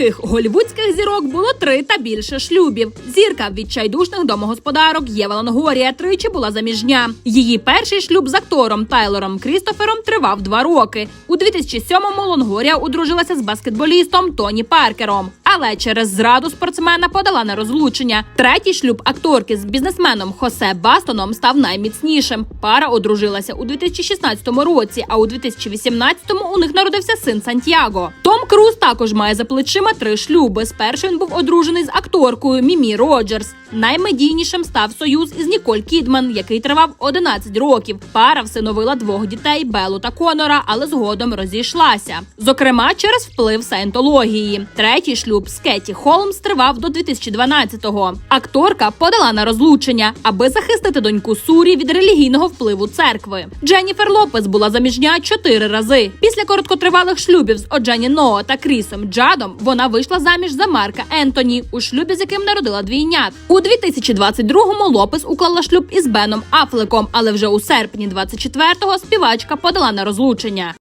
яких голівудських зірок було три та більше шлюбів. Зірка відчайдушних домогосподарок Єва Лонгорія тричі була заміжня. Її перший шлюб з актором Тайлором Крістофером тривав два роки. У 2007-му Лонгорія одружилася з баскетболістом Тоні Паркером, але через зраду спортсмена подала на розлучення. Третій шлюб акторки з бізнесменом Хосе Бастоном став найміцнішим. Пара одружилася у 2016 році, а у 2018-му у них народився син Сантьяго. Том Круз також має за плечима три шлюби. Спершу він був одружений з акторкою Мімі Роджерс. Наймедійнішим став союз із Ніколь Кідман, який тривав 11 років. Пара всиновила двох дітей Белу та Конора, але згодом розійшлася. Зокрема, через вплив саєнтології. Третій шлюб з Кеті Холмс тривав до 2012-го. Акторка подала на розлучення, аби захистити доньку Сурі від релігійного впливу церкви. Дженніфер Лопес була заміжня чотири рази. Після короткотривалих шлюбів з Оджені Ноо та Крісом Джадом вона вийшла заміж за Марка Ентоні, у шлюбі з яким народила двійнят. У 2022-му Лопес уклала шлюб із Беном Афлеком, але вже у серпні 24-го співачка подала на розлучення.